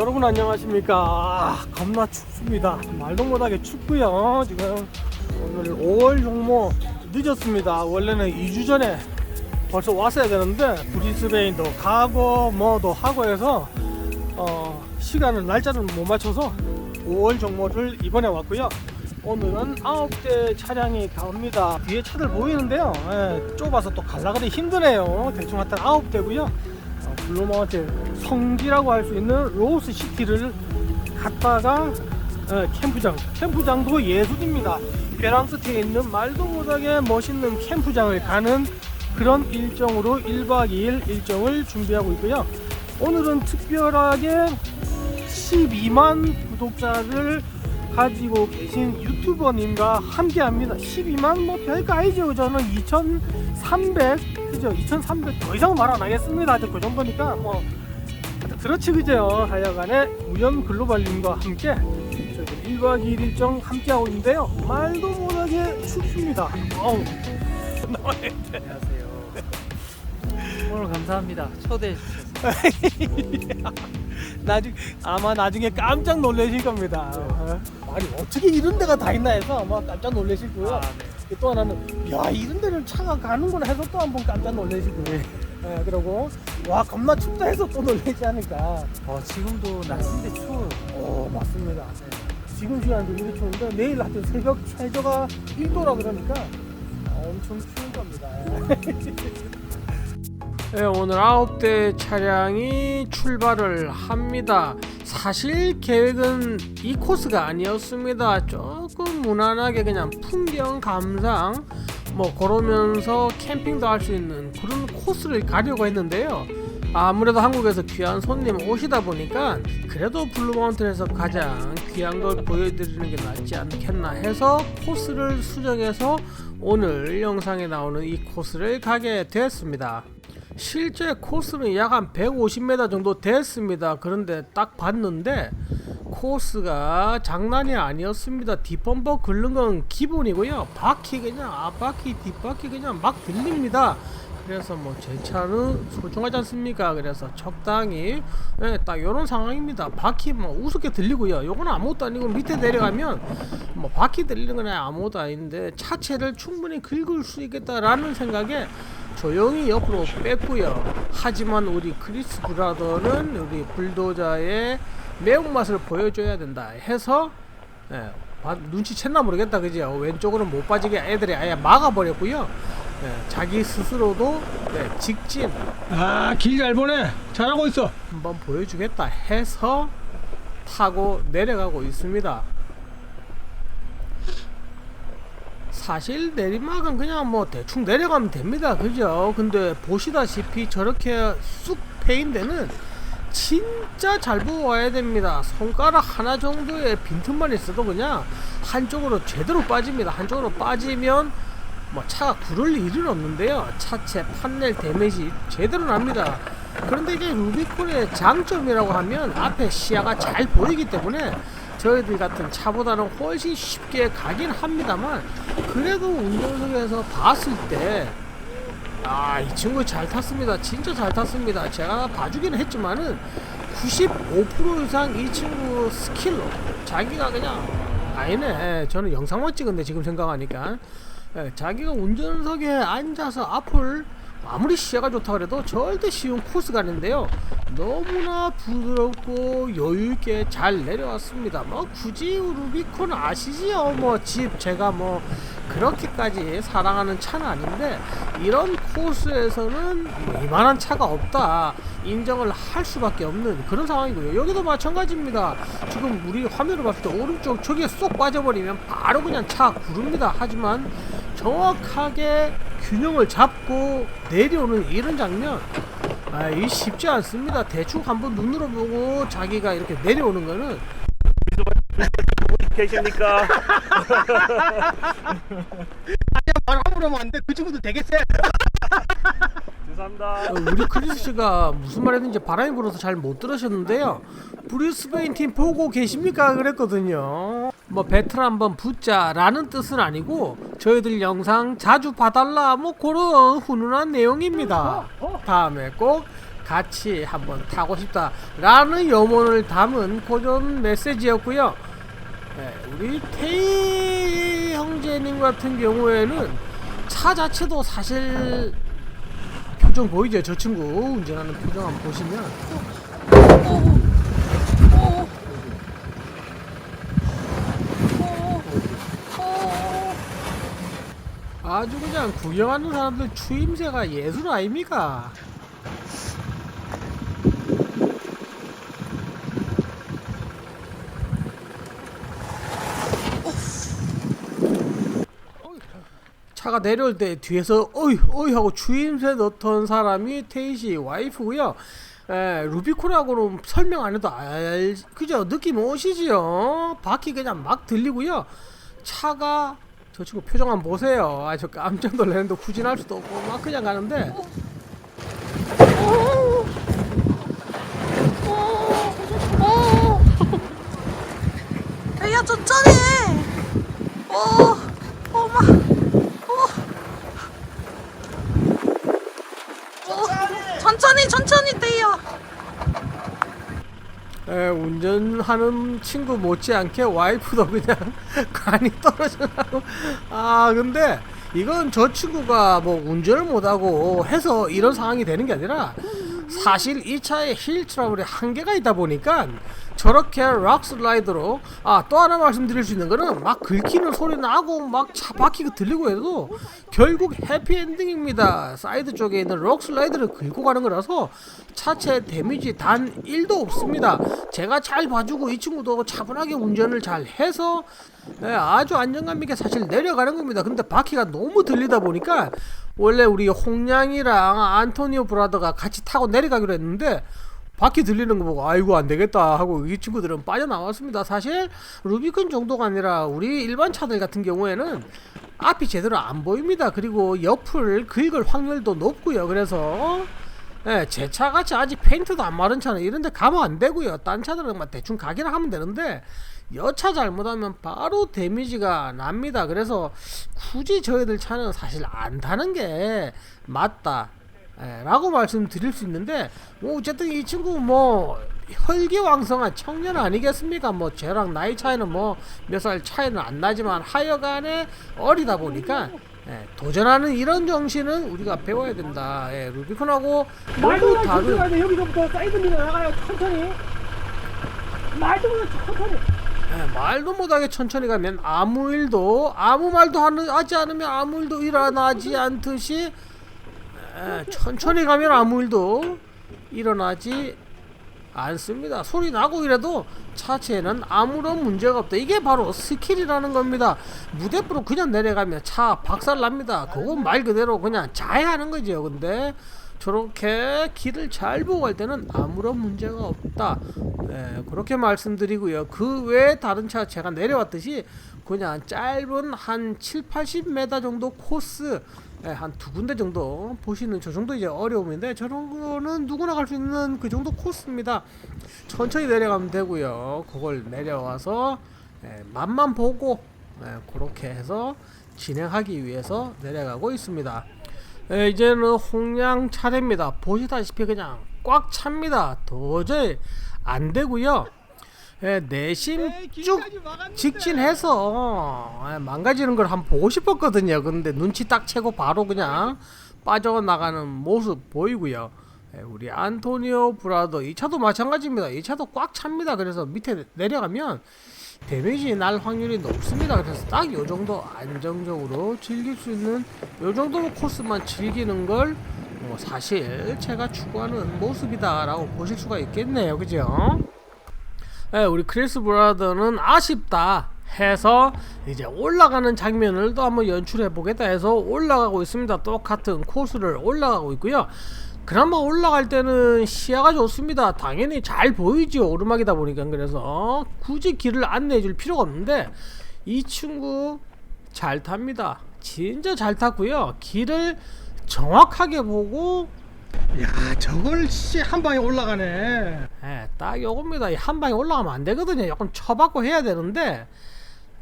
여러분 안녕하십니까? 아, 겁나 춥습니다. 말도 못하게 춥고요 지금. 오늘 5월 종목 늦었습니다. 원래는 2주 전에 벌써 왔어야 되는데 브리스베인도 가고 뭐도 하고 해서 어, 시간을 날짜를 못 맞춰서 5월 종목을 이번에 왔고요. 오늘은 9대 차량이 갑니다. 뒤에 차들 보이는데요. 예, 좁아서 또 갈라가기 힘드네요. 대충 하여튼 9대고요. 어, 블루마운틴 성지라고 할 수 있는 로스 시티를 갔다가 어, 캠프장. 캠프장도 예술입니다. 끝에 있는 말도 못하게 멋있는 캠프장을 가는 그런 일정으로 1박 2일 일정을 준비하고 있고요. 오늘은 특별하게 12만 구독자를 가지고 계신 유튜버님과 함께 합니다. 12만 뭐 별거 아니죠. 저는 2300 그죠 2300 더 이상 말 안 하겠습니다 그 정도니까 뭐 그렇지 그죠 하여간에 우연 글로벌님과 함께 저희 1박 2일 일정 함께 하고 있는데요 말도 못하게 춥습니다 어우 안녕하세요. 오늘 감사합니다. 초대해 주셔서. 나중 아마 나중에 깜짝 놀라실 겁니다. 어? 아니 어떻게 이런 데가 다 있나 해서 아마 깜짝 놀라실 거고요. 아, 네. 또 하나는 야 이런 데를 차가 가는구나 해서 또 한 번 깜짝 거예요. 예, 그리고 와 겁나 춥다 해서 또 놀라지 않을까. 어, 지금도 낮인데 추워요. 어 맞습니다. 지금 시간도 이렇게 추운데 내일 하여튼 새벽 최저가 1도라 그러니까 엄청 추운 겁니다. 네, 오늘 9대 차량이 출발을 합니다. 사실 계획은 이 코스가 아니었습니다. 조금 무난하게 그냥 풍경 감상 뭐 걸으면서 캠핑도 할 수 있는 그런 코스를 가려고 했는데요. 아무래도 한국에서 귀한 손님 오시다 보니까 그래도 블루마운틴에서 가장 귀한 걸 보여드리는 게 낫지 않겠나 해서 코스를 수정해서 오늘 영상에 나오는 이 코스를 가게 되었습니다. 실제 코스는 약 한 150m 정도 됐습니다. 그런데 딱 봤는데 코스가 장난이 아니었습니다. 뒷범퍼 긁는 건 기본이고요. 바퀴 그냥 앞바퀴 뒷바퀴 그냥 막 들립니다. 그래서 뭐 제 차는 소중하지 않습니까? 그래서 적당히 예, 딱 이런 상황입니다. 바퀴 뭐 우습게 들리고요. 요건 아무것도 아니고 밑에 내려가면 뭐 바퀴 들리는 건 아무것도 아닌데 차체를 충분히 긁을 수 있겠다라는 생각에 조용히 옆으로 뺐고요. 하지만 우리 크리스 브라더는 우리 불도저의 매운맛을 보여줘야 된다 해서 예, 봐- 눈치챘나 모르겠다 그죠? 왼쪽으로 못 빠지게 애들이 아예 막아버렸고요. 예, 자기 스스로도 예, 직진 아, 길 잘 보네. 잘하고 있어. 한번 보여주겠다 해서 타고 내려가고 있습니다. 사실 내리막은 그냥 뭐 대충 내려가면 됩니다. 그죠? 근데 보시다시피 저렇게 쑥 패인 데는 진짜 잘 와야 됩니다. 손가락 하나 정도의 빈틈만 있어도 그냥 한쪽으로 제대로 빠집니다. 한쪽으로 빠지면 뭐 차가 구를 일은 없는데요. 차체 판넬 데미지 제대로 납니다. 그런데 이게 루비콘의 장점이라고 하면 앞에 시야가 잘 보이기 때문에 저희들 같은 차보다는 훨씬 쉽게 가긴 합니다만 그래도 운전석에서 봤을 때 아, 이 친구 잘 탔습니다. 진짜 잘 탔습니다. 제가 봐주기는 했지만은 95% 이상 이 친구 스킬로 자기가 그냥 아니네. 저는 영상만 찍은데 지금 생각하니까 예, 자기가 운전석에 앉아서 앞을 아무리 시야가 좋다 그래도 절대 쉬운 코스가 아닌데요. 너무나 부드럽고 여유 있게 잘 내려왔습니다. 뭐 굳이 루비콘 아시지요? 뭐 집 제가 뭐 그렇게까지 사랑하는 차는 아닌데 이런 코스에서는 뭐 이만한 차가 없다 인정을 할 수밖에 없는 그런 상황이고요. 여기도 마찬가지입니다. 지금 우리 화면을 봤을 때 오른쪽 저기에 쏙 빠져버리면 바로 그냥 차 구릅니다. 하지만 정확하게 균형을 잡고 내려오는 이런 장면 아, 이 쉽지 않습니다. 대충 한번 눈으로 보고 자기가 이렇게 내려오는 거는 계십니까? 말 함부로 하면 안 돼. 그 친구도 세. 죄송합니다. 어, 우리 크리스 씨가 무슨 말 했는지 바람이 불어서 잘 못 들으셨는데요. 브리스베인 팀 보고 계십니까? 그랬거든요. 뭐 배틀 한번 붙자라는 뜻은 아니고 저희들 영상 자주 봐달라 뭐 그런 훈훈한 내용입니다. 다음에 꼭 같이 한번 타고 싶다라는 염원을 담은 고전 메시지였고요. 예, 우리 태희 형제님 같은 경우에는 차 자체도 사실 표정 보이죠? 저 친구 운전하는 표정 한번 보시면 아주 그냥 구경하는 사람들 추임새가 예술 아닙니까? 차가 내려올 때 뒤에서 어이 어이 하고 추임새 넣던 사람이 테이시 와이프고요. 에, 루비콘하고는 설명 안 해도 알 그죠 느낌 오시지요. 바퀴 그냥 막 들리고요. 차가 저 친구 표정 한번 보세요. 아 저 깜짝 놀랐는데 후진할 수도 없고 막 그냥 가는데 야 천천히 오 어마 오. 오. 천천히 천천히 떼요 에, 운전하는 친구 못지않게 와이프도 그냥 간이 떨어져가고. 아 근데 이건 저 친구가 뭐 운전을 못하고 해서 이런 상황이 되는 게 아니라 사실 이 차에 힐 트러블에 한계가 있다 보니까 저렇게 락 슬라이드로 아 또 하나 말씀드릴 수 있는 거는 막 긁히는 소리 나고 막 차 바퀴가 들리고 해도 결국 해피엔딩입니다. 사이드 쪽에 있는 락 슬라이드를 긁고 가는 거라서 차체 데미지 단 1도 없습니다. 제가 잘 봐주고 이 친구도 차분하게 운전을 잘 해서 예, 아주 안정감 있게 사실 내려가는 겁니다. 근데 바퀴가 너무 들리다 보니까 원래 우리 홍량이랑 안토니오 브라더가 같이 타고 내려가기로 했는데 바퀴 들리는 거 보고 아이고 안 되겠다 하고 이 친구들은 빠져나왔습니다. 사실 루비콘 정도가 아니라 우리 일반 차들 같은 경우에는 앞이 제대로 안 보입니다. 그리고 옆을 긁을 확률도 높고요. 그래서 예, 제 차같이 아직 페인트도 안 마른 차는 이런 데 가면 안 되고요. 딴 차들은 막 대충 가기나 하면 되는데 여차 잘못하면 바로 데미지가 납니다. 그래서 굳이 저희들 차는 사실 안 타는 게 맞다. 예, 라고 말씀드릴 수 있는데 뭐 어쨌든 이 친구 뭐 혈기왕성한 청년 아니겠습니까? 뭐 저랑 나이 차이는 뭐 몇 살 차이는 안 나지만 하여간에 어리다 보니까 예, 도전하는 이런 정신은 우리가 배워야 된다. 예, 루비콘하고 너무 다른 돼 여기서부터 사이드 미러 나가요. 천천히. 말도 못해 천천히. 예, 말도 못하게 천천히 가면 아무 일도 아무 말도 하는, 하지 않으면 아무 일도 일어나지 않듯이 예, 천천히 가면 아무 일도 일어나지 않습니다. 소리 나고 이래도 차체에는 아무런 문제가 없다. 이게 바로 스킬이라는 겁니다. 무대부로 그냥 내려가면 차 박살 납니다. 그건 말 그대로 그냥 자해하는 거죠. 근데 저렇게 길을 잘 보고 갈 때는 아무런 문제가 없다. 네, 그렇게 말씀드리고요. 그 외에 다른 차 제가 내려왔듯이 그냥 짧은 한 7, 80m 정도 코스 네, 한두 군데 정도 보시는 저 정도 이제 어려움인데 저런 거는 누구나 갈 수 있는 그 정도 코스입니다. 천천히 내려가면 되고요. 그걸 내려와서 예, 맛만 보고 예, 그렇게 해서 진행하기 위해서 내려가고 있습니다. 예, 이제는 홍양 차례입니다. 보시다시피 그냥 꽉 찹니다. 도저히 안 되고요. 예, 내심 쭉 직진해서 예, 망가지는 걸 한번 보고 싶었거든요. 근데 눈치 딱 채고 바로 그냥 빠져나가는 모습 보이고요. 예, 우리 안토니오 브라더 이 차도 마찬가지입니다. 이 차도 꽉 찹니다. 그래서 밑에 내려가면 데미지 날 확률이 높습니다. 그래서 딱 요 정도 안정적으로 즐길 수 있는 요 정도 코스만 즐기는 걸 뭐 사실 제가 추구하는 모습이다라고 보실 수가 있겠네요. 그죠? 예, 우리 크리스 브라더는 아쉽다 해서 이제 올라가는 장면을 또 한번 연출해 보겠다 해서 올라가고 있습니다. 똑같은 코스를 올라가고 있고요. 그나마 올라갈 때는 시야가 좋습니다. 당연히 잘 보이죠. 오르막이다 보니까 그래서 굳이 길을 안내해 줄 필요가 없는데 이 친구 잘 탑니다. 진짜 잘 탔고요. 길을 정확하게 보고 야 저걸 씨한 방에 올라가네 예, 딱 요겁니다. 이한 방에 올라가면 안 되거든요. 조금 쳐받고 해야 되는데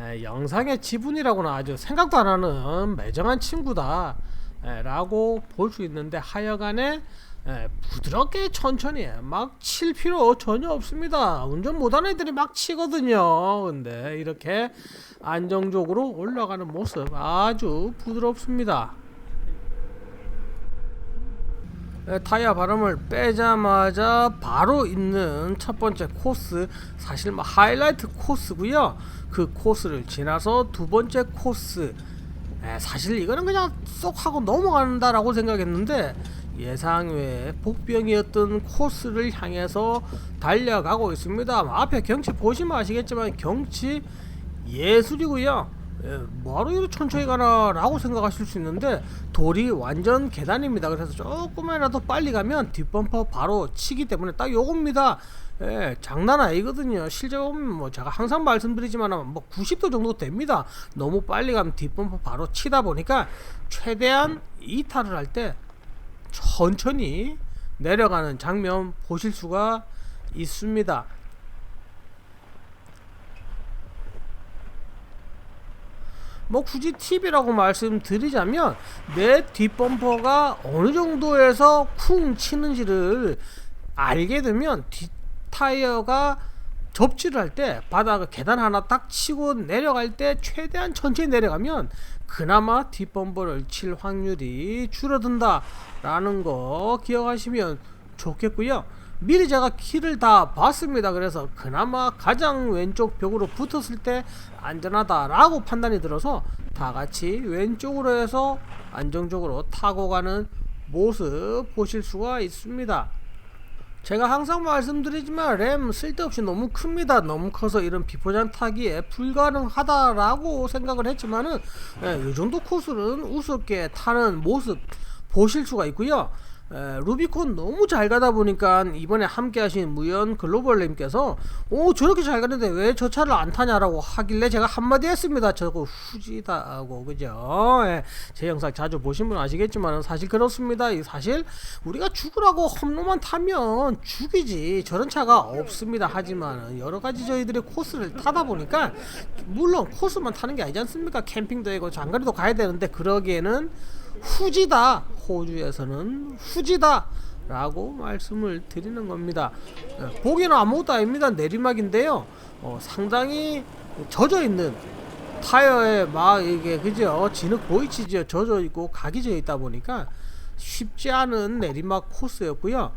예, 영상의 지분이라고는 아주 생각도 안 하는 매정한 친구다. 예, 라고 볼 수 있는데 하여간에 예, 부드럽게 천천히 막 칠 필요 전혀 없습니다. 운전 못하는 애들이 막 치거든요. 근데 이렇게 안정적으로 올라가는 모습 아주 부드럽습니다. 예, 타이어 바람을 빼자마자 바로 있는 첫 번째 코스 사실 뭐 하이라이트 코스고요. 그 코스를 지나서 두 번째 코스 에, 사실 이거는 그냥 쏙 하고 넘어간다라고 생각했는데 예상 외 복병이었던 코스를 향해서 달려가고 있습니다. 앞에 경치 보시면 아시겠지만 경치 예술이고요. 예, 뭐하러 이렇게 천천히 가나 라고 생각하실 수 있는데 돌이 완전 계단입니다. 그래서 조금이라도 빨리 가면 뒷범퍼 바로 치기 때문에 딱 요겁니다. 예, 장난 아니거든요. 실제 보면 뭐 제가 항상 말씀드리지만 뭐 90도 정도 됩니다. 너무 빨리 가면 뒷범퍼 바로 치다 보니까 최대한 이탈을 할 때 천천히 내려가는 장면 보실 수가 있습니다. 뭐 굳이 팁이라고 말씀드리자면 내 뒷범퍼가 어느 정도에서 쿵 치는지를 알게 되면 뒷 타이어가 접지를 할 때 바닥 계단 하나 딱 치고 내려갈 때 최대한 천천히 내려가면 그나마 뒷범퍼를 칠 확률이 줄어든다라는 거 기억하시면 좋겠고요. 미리 제가 키를 다 봤습니다. 그래서 그나마 가장 왼쪽 벽으로 붙었을 때 안전하다라고 판단이 들어서 다 같이 왼쪽으로 해서 안정적으로 타고 가는 모습 보실 수가 있습니다. 제가 항상 말씀드리지만 램 쓸데없이 너무 큽니다. 너무 커서 이런 비포장 타기에 불가능하다라고 생각을 했지만은 예, 이 정도 코스는 우습게 타는 모습 보실 수가 있고요. 에, 루비콘 너무 잘 가다 보니까 이번에 함께 하신 무연 글로벌님께서 오 저렇게 잘 가는데 왜 저 차를 안 타냐라고 하길래 제가 한마디 했습니다. 저거 후지다고. 그죠? 예, 제 영상 자주 보신 분 아시겠지만 사실 그렇습니다. 이 사실 우리가 죽으라고 험로만 타면 죽이지 저런 차가 없습니다. 하지만 여러 가지 저희들이 코스를 타다 보니까 물론 코스만 타는 게 아니지 않습니까? 캠핑도 있고 장거리도 가야 되는데 그러기에는 후지다. 호주에서는 후지다 라고 말씀을 드리는 겁니다. 예, 보기는 아무것도 아닙니다. 내리막인데요. 어, 상당히 젖어 있는 타이어에 막 이게 그죠? 진흙 보이치죠 젖어 있고 각이 져 있다 보니까 쉽지 않은 내리막 코스였고요.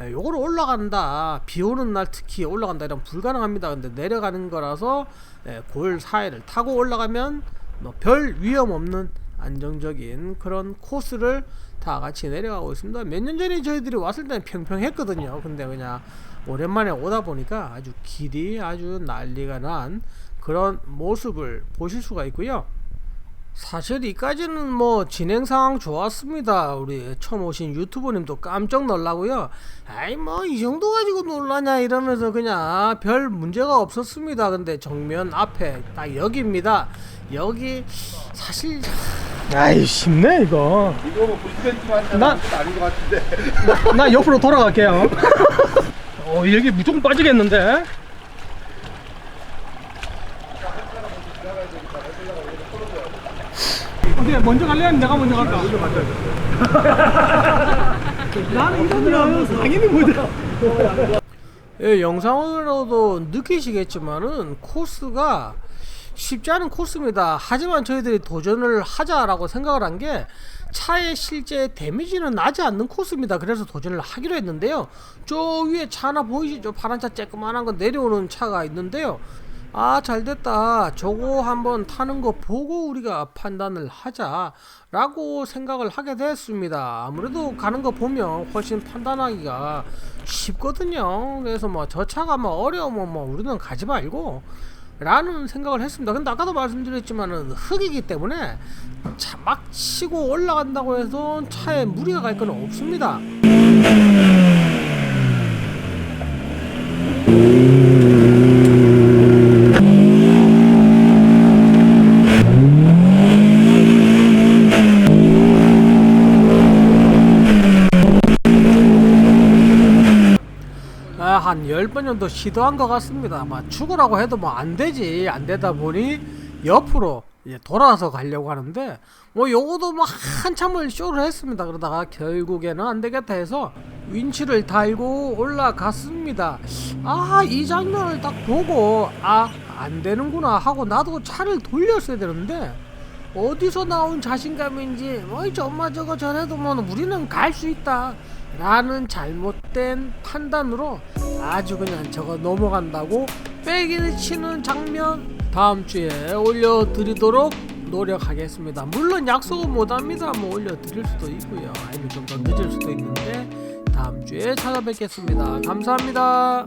예, 요거를 올라간다. 비 오는 날 특히 올라간다 이러면 불가능합니다. 근데 내려가는 거라서 예, 골 사이를 타고 올라가면 뭐 별 위험 없는 안정적인 그런 코스를 다 같이 내려가고 있습니다 몇 년 전에 저희들이 왔을 때는 평평했거든요 근데 그냥 오랜만에 오다 보니까 아주 길이 아주 난리가 난 그런 모습을 보실 수가 있고요 사실 이까지는 뭐 진행 상황 좋았습니다. 우리 처음 오신 유튜버님도 깜짝 놀라고요. 아이 뭐 이 정도 가지고 놀라냐 이러면서 그냥 별 문제가 없었습니다. 근데 정면 앞에 딱 여기입니다. 여기 사실 아이 쉽네 이거. 이거 뭐 브리트벤트만 하는 나- 건 아닌 것 같은데. 나 옆으로 돌아갈게요. 어 여기 무조건 빠지겠는데. 어떻게 먼저 갈래? 아니면 내가 먼저 갈까? 나는 이거는 당연히 먼저. 예, 영상으로도 느끼시겠지만은 코스가 쉽지 않은 코스입니다. 하지만 저희들이 도전을 하자라고 생각을 한 게 차에 실제 데미지는 나지 않는 코스입니다. 그래서 도전을 하기로 했는데요. 저 위에 차 하나 보이시죠? 파란 차 쬐끄만한 거 내려오는 차가 있는데요. 아, 잘 됐다. 저거 한번 타는 거 보고 우리가 판단을 하자라고 생각을 하게 됐습니다. 아무래도 가는 거 보면 훨씬 판단하기가 쉽거든요. 그래서 뭐 저 차가 뭐 어려우면 뭐 우리는 가지 말고 라는 생각을 했습니다. 근데 아까도 말씀드렸지만은 흙이기 때문에 차 막 치고 올라간다고 해서 차에 무리가 갈 건 없습니다. 아, 한 10번 정도 시도한 것 같습니다. 아마 죽으라고 해도 뭐 안 되지. 안 되다 보니 옆으로 이제 돌아서 가려고 하는데 뭐 요거도 뭐 한참을 쇼를 했습니다. 그러다가 결국에는 안 되겠다 해서 윈치를 달고 올라갔습니다. 아, 이 장면을 딱 보고 아, 안 되는구나 하고 나도 차를 돌렸어야 되는데 어디서 나온 자신감인지 어이 엄마 저거 저래도 뭐 우리는 갈 수 있다 라는 잘못된 판단으로 아주 그냥 저거 넘어간다고 빼기를 치는 장면 다음 주에 올려드리도록 노력하겠습니다. 물론 약속은 못합니다. 뭐 올려드릴 수도 있고요. 아니면 좀 더 늦을 수도 있는데 다음 주에 찾아뵙겠습니다. 감사합니다